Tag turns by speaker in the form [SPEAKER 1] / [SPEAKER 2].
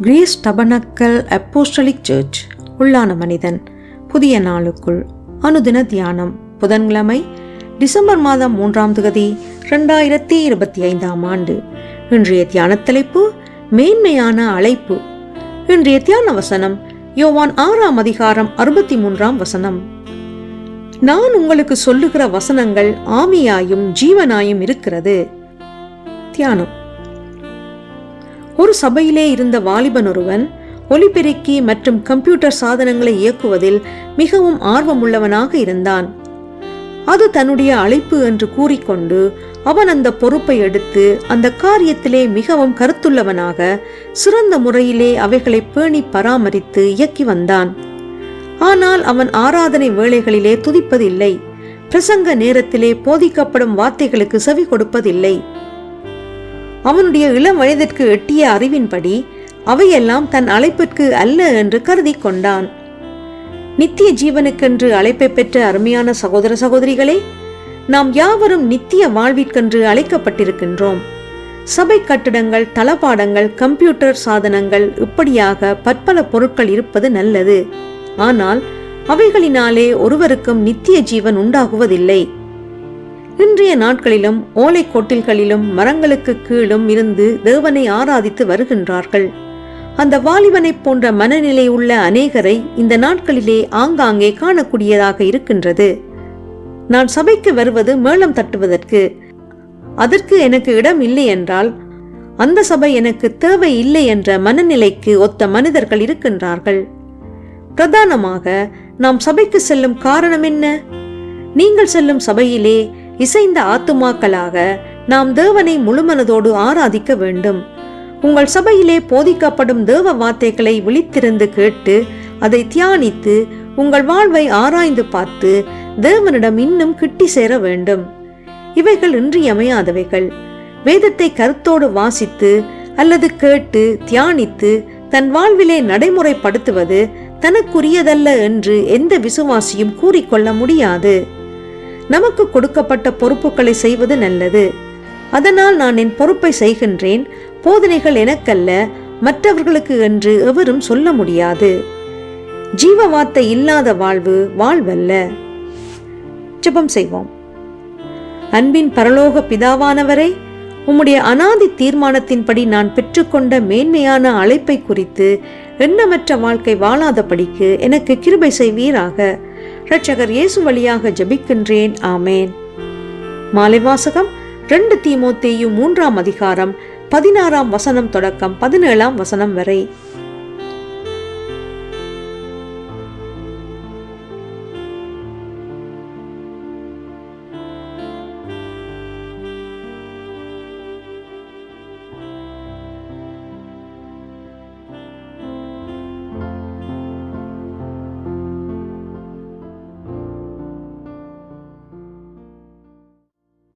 [SPEAKER 1] Grace tabernacle apostolic search. உள்ளான மனிதன். புதிய நாளுக்குள் அனுதின தியானம். புதன்கிழமை டிசம்பர் மாதம் மூன்றாம் தகுதி ரெண்டாயிரத்தி இருபத்தி ஐந்தாம் ஆண்டு. இன்றைய தியான தலைப்பு மேன்மையான அழைப்பு. இன்றைய தியான வசனம் யோவான் ஆறாம் அதிகாரம் அறுபத்தி மூன்றாம் வசனம். நான் உங்களுக்கு சொல்லுகிற வசனங்கள் ஆமியாயும் ஜீவனாயும் இருக்கிறது. தியானம். ஒரு சபையிலே இருந்த வாலிபன் ஒருவன் ஒலிபெருக்கி மற்றும் கம்ப்யூட்டர் சாதனங்களை இயக்குவதில் மிகவும் ஆர்வமுள்ளவனாக இருந்தான். அது தன்னுடைய அழைப்பு என்று கூறிக்கொண்டு அவன் அந்த பொறுப்பை எடுத்து அந்த காரியத்திலே மிகவும் கருத்துள்ளவனாக சிறந்த முறையிலே அவைகளை பேணி பராமரித்து இயக்கி வந்தான். ஆனால் அவன் ஆராதனை வேளைகளிலே துதிப்பதில்லை. பிரசங்க நேரத்திலே போதிக்கப்படும் வார்த்தைகளுக்கு செவி கொடுப்பதில்லை. அவனுடைய இளம் வயதிற்கு எட்டிய அறிவின்படி அவையெல்லாம் தன் அழைப்பிற்கு அல்ல என்று கருதி கொண்டான். நித்திய ஜீவனுக்கென்று அழைப்பை பெற்ற அருமையான சகோதர சகோதரிகளே நாம் யாவரும் நித்திய வாழ்விற்கென்று அழைக்கப்பட்டிருக்கின்றோம். சபை கட்டிடங்கள் தளபாடங்கள் கம்ப்யூட்டர் சாதனங்கள் இப்படியாக பற்பல பொருட்கள் இருப்பது நல்லது. ஆனால் அவைகளினாலே ஒருவருக்கும் நித்திய ஜீவன் உண்டாகுவதில்லை. இன்றைய நாட்களிலும் ஓலை கொட்டில்களிலும் மரங்களுக்கு கீழும் இருந்து தேவனை ஆராதித்து வருகின்றார்கள். அந்த வாலிபனைப் போன்ற மனநிலை உள்ள அநேகரை இந்த நாட்களிலே ஆங்காங்கே காணக்கூடியதாக இருக்கின்றது. நான் சபைக்கு வருவது மேளம் தட்டுவதற்கு. அதற்கு எனக்கு இடம் இல்லை என்றால் அந்த சபை எனக்கு தேவை இல்லை என்ற மனநிலைக்கு ஒத்த மனிதர்கள் இருக்கின்றார்கள். பிரதானமாக நாம் சபைக்கு செல்லும் காரணம் என்ன? நீங்கள் செல்லும் சபையிலே இசைந்த ஆத்துமாக்களாக நாம் தேவனை முழுமனதோடு ஆராதிக்க வேண்டும். உங்கள் சபையிலே போதிக்கப்படும் தேவ வார்த்தைகளை விழித்திருந்து கேட்டு அதை தியானித்து உங்கள் வாழ்வை ஆராய்ந்து பார்த்து தேவனிடம் இன்னும் கிட்டி சேர வேண்டும். இவைகள் இன்றியமையாதவைகள். வேதத்தை கருத்தோடு வாசித்து அல்லது கேட்டு தியானித்து தன் வாழ்விலே நடைமுறைப்படுத்துவது தனக்குரியதல்ல என்று எந்த விசுவாசியும் கூறிக்கொள்ள முடியாது. நமக்கு கொடுக்கப்பட்ட பொறுப்புகளை செய்வது நல்லது. அதனால் நான் என் பொறுப்பை செய்கின்றேன். போதனைகள் எனக்கல்ல மற்றவர்களுக்கு என்று எவரும் சொல்ல முடியாது. ஜீவவார்த்தை இல்லாத வாழ்வு வாழ்வல்ல. ஜெபம் செய்வோம். அன்பின் பரலோக பிதாவானவரே உம்முடைய அனாதி தீர்மானத்தின்படி நான் பெற்றுக்கொண்ட மேன்மையான அழைப்பை குறித்து எண்ணமற்ற வாழ்க்கை வாழாதபடிக்கு எனக்கு கிருபை செய்வீராக. இரட்சகர் இயேசு வழியாக ஜபிக்கின்றேன். ஆமேன். மாலை வாசகம் ரெண்டு தீமோத்தேயும் மூன்றாம் அதிகாரம் பதினாறாம் வசனம் தொடக்கம் பதினேழாம் வசனம் வரை.